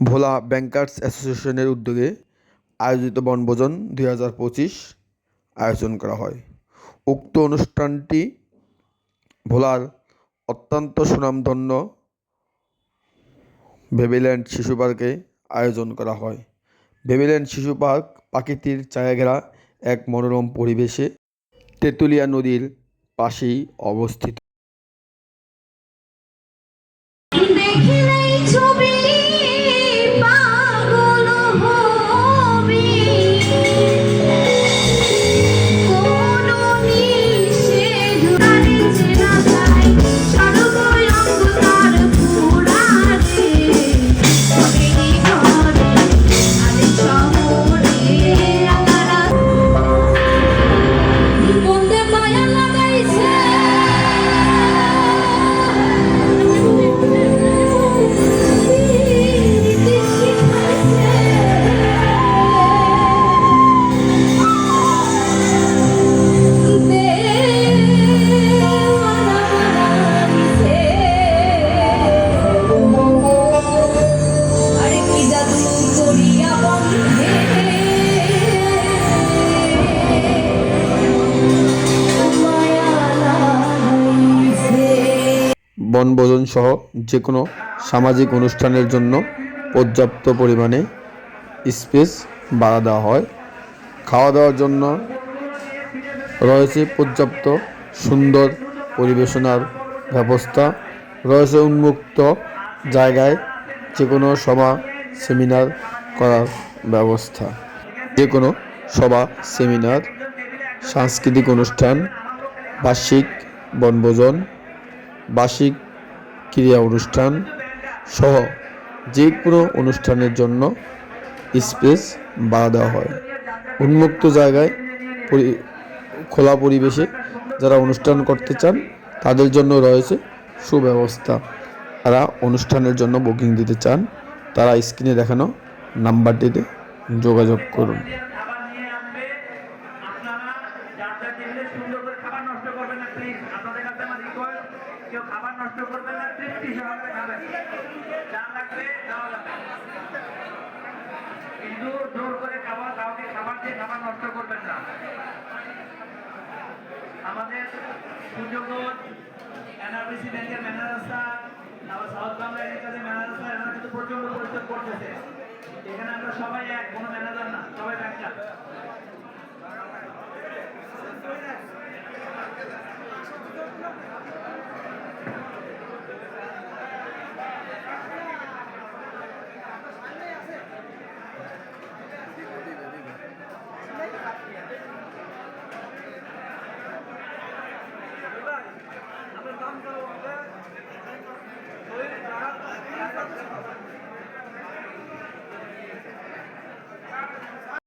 ভোলা bankers অ্যাসোসিয়েশনের উদ্যোগে আয়োজিত বনভোজন দুই হাজার পঁচিশ আয়োজন করা হয়। উক্ত অনুষ্ঠানটি ভোলার অত্যন্ত সুনামধন্য বেবিল্যান্ড শিশু পার্কে আয়োজন করা হয়। বেবিল্যান্ড শিশু পার্ক প্রাকৃতির ছায়া ঘেরা এক মনোরম পরিবেশে তেঁতুলিয়া নদীর পাশেই অবস্থিত। বনভোজন সহ যে কোনো সামাজিক অনুষ্ঠানের জন্য পর্যাপ্ত পরিমাণে স্পেস বাড়া দেওয়া হয়। খাওয়া দাওয়ার জন্য রয়েছে পর্যাপ্ত সুন্দর পরিবেশনার ব্যবস্থা। রয়েছে উন্মুক্ত জায়গায় যে কোনো সভা, সেমিনার করার ব্যবস্থা। যে কোনো সভা, সেমিনার, সাংস্কৃতিক অনুষ্ঠান, বার্ষিক বনভোজন, বার্ষিক ক্রীড়া অনুষ্ঠান সহ যে কোনো অনুষ্ঠানের জন্য স্পেস বাড়া দেওয়া হয়। উন্মুক্ত জায়গায় খোলা পরিবেশে যারা অনুষ্ঠান করতে চান, তাদের জন্য রয়েছে সুব্যবস্থা। তারা অনুষ্ঠানের জন্য বুকিং দিতে চান, তারা স্ক্রিনে দেখানো নাম্বারটিতে যোগাযোগ করুন। কেউ খাবার নষ্ট করবেন না, তৃপ্তি সহকারে খাবেন। যা লাগবে, দেওয়া যাবে। কিন্তু জোর করে খাবার, কাউকে খাবার দিয়ে খাবার নষ্ট করবেন না। আমাদের সুযোগ এনআরবিসি ব্যাংকের ম্যানেজার স্যার আবার সাউথ বাংলা এলাকাতে ম্যানেজার স্যার এরা কিন্তু প্রচণ্ড পরিশ্রম করতেছে। এখানে আমরা সবাই এক, কোনো ম্যানেজার না, সবাই ব্যাংকার।